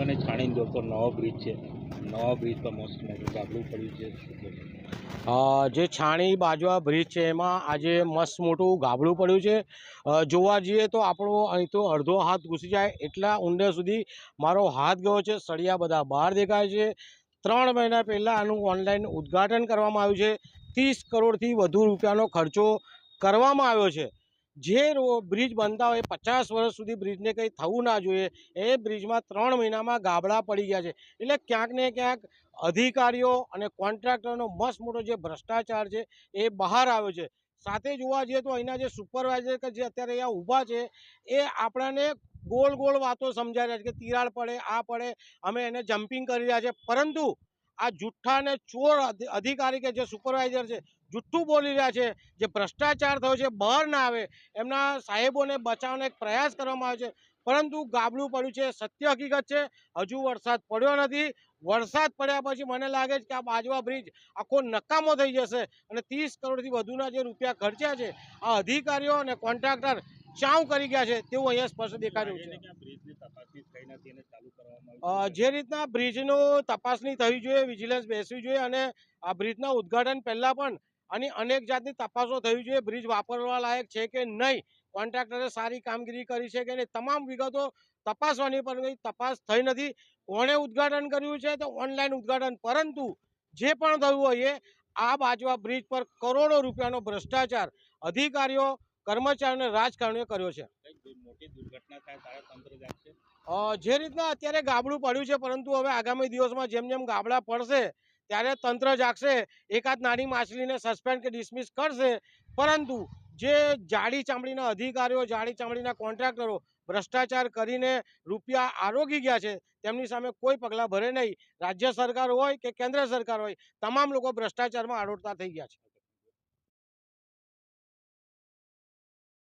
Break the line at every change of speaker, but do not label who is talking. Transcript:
અને છાણીને તો નવો બ્રિજ છે. નવા બ્રિજ પર મસ્ત મોટું ગાબડું પડ્યું છે.
જે છાણી બાજવા બ્રિજ છે, એમાં આજે મસ્ત મોટું ગાબડું પડ્યું છે. જોવા જઈએ તો આપણો અહીં તો અડધો હાથ ઘૂસી જાય એટલા ઊંડે સુધી મારો હાથ ગયો છે. સળિયા બધા બહાર દેખાય છે. ત્રણ મહિના પહેલાં આનું ઓનલાઈન ઉદ્ઘાટન કરવામાં આવ્યું છે. ત્રીસ કરોડથી વધુ રૂપિયાનો ખર્ચો કરવામાં આવ્યો છે. જે બ્રિજ બનતા હોય, પચાસ વર્ષ સુધી બ્રિજને કંઈ થવું ના જોઈએ. એ બ્રિજમાં ત્રણ મહિનામાં ગાબડા પડી ગયા છે. એટલે ક્યાંક ને ક્યાંક અધિકારીઓ અને કોન્ટ્રાક્ટરનો મસ્ત મોટો જે ભ્રષ્ટાચાર છે, એ બહાર આવ્યો છે. સાથે જોવા જઈએ તો અહીંના જે સુપરવાઇઝર કે જે અત્યારે અહીંયા ઊભા છે, એ આપણાને ગોળ ગોળ વાતો સમજાવી રહ્યા છે કે તિરાડ પડે, આ પડે, અમે એને જમ્પિંગ કરી રહ્યા છે. પરંતુ આ જુઠ્ઠા અને ચોર અધિ- અધિકારી કે જે સુપરવાઇઝર છે જુઠ્ઠું બોલી રહ્યા છે જે ભ્રષ્ટાચાર થયો છે બહાર ના આવે એમના સાહેબોને બચાવવાનો એક પ્રયાસ કરવામાં આવે છે. પરંતુ ગાબડું પડ્યું છે સત્ય હકીકત છે હજુ વરસાદ પડ્યો નથી. વરસાદ પડ્યા પછી મને લાગે છે કે આ બાજવા બ્રિજ આખો નકામો થઈ જશે અને ત્રીસ કરોડથી વધુના જે રૂપિયા ખર્ચ્યા છે આ અધિકારીઓ અને કોન્ટ્રાક્ટર ચાઉ કરી ગયા છે તેવું અહીંયા સ્પષ્ટ દેખાઈ રહ્યું
આવી છે.
જે રીતના બ્રિજનો તપાસણી થવી જોઈએ વિજિલન્સ બેસવી જોઈએ અને આ બ્રિજના ઉદ્ઘાટન પહેલાં પણ આની અનેક જાતની તપાસો થવી જોઈએ. બ્રિજ વાપરવા લાયક છે કે નહીં? કોન્ટ્રાક્ટરે સારી કામગીરી કરી છે કે નહીં? તમામ વિગતો તપાસવાની પણ તપાસ થઈ નથી. કોણે ઉદ્ઘાટન કર્યું છે તો ઓનલાઈન ઉદ્ઘાટન. પરંતુ જે પણ થયું હોય એ આ બાજવા બ્રિજ પર કરોડો રૂપિયાનો ભ્રષ્ટાચાર અધિકારીઓ કર્મચારીઓને રાજકારણીઓ કર્યો છે. જે રીતના અત્યારે ગાબડું પડ્યું છે, પરંતુ હવે આગામી દિવસમાં જેમ જેમ ગાબડા પડશે ત્યારે તંત્ર જાગશે, એકાદ નાની માછલીને સસ્પેન્ડ કે ડિસમિસ કરશે. પરંતુ જે જાડી ચામડીના અધિકારીઓ, જાડી ચામડીના કોન્ટ્રાક્ટરો ભ્રષ્ટાચાર કરીને રૂપિયા આરોગી ગયા છે, તેમની સામે કોઈ પગલાં ભરે નહીં. રાજ્ય સરકાર હોય કે કેન્દ્ર સરકાર હોય, તમામ લોકો ભ્રષ્ટાચારમાં આડોડતા થઈ ગયા છે.